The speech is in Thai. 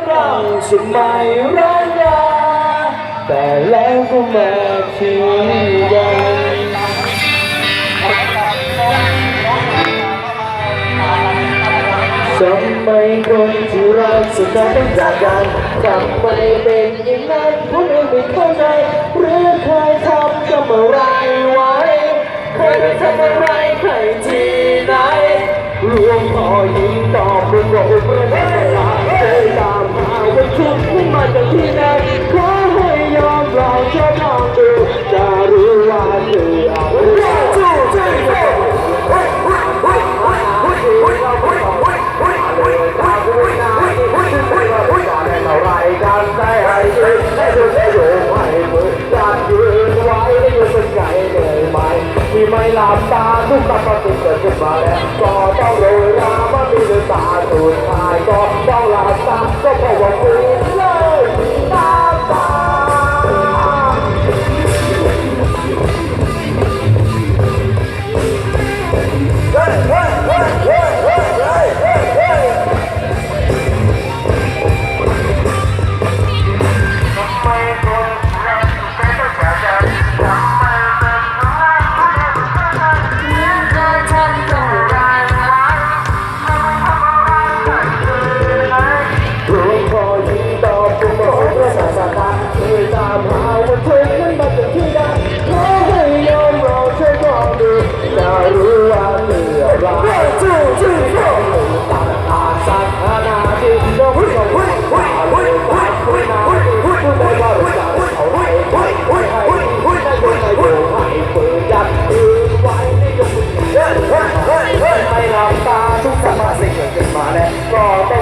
เราฉันไม่ร้ายาแต่แล้วก็มาทิ้งกันทำไมคนที่รักสุดท้ายต้องจากกันทำไมเป็นอย่างนั้นผมเองไม่เข้าใจหรือเคยทำกับอะไรไว้เคยไปทำอะไรใครที่ไหนรวมพอยิงตอบมึงว่าอุปนิสัยเคยตามหาว่า ชุดไม่มาจากที่ไหนขอให้ยอมลองทดลองดูจะรู้ว่าคืออะไรจู้จี้อะไรกันได้ให้ยืนได้ดูได้ดูให้มืออยากยืนไว้ได้ยืนเป็นไงเหนื่อยไหมที่ไม่หลับตาทุกคำก็ติดเกิดขึ้นมาแล้วก็ต้องเลยราว่ามีน้ำตาสุดท้ายก็ต้องหลับตา ก็เพรา ย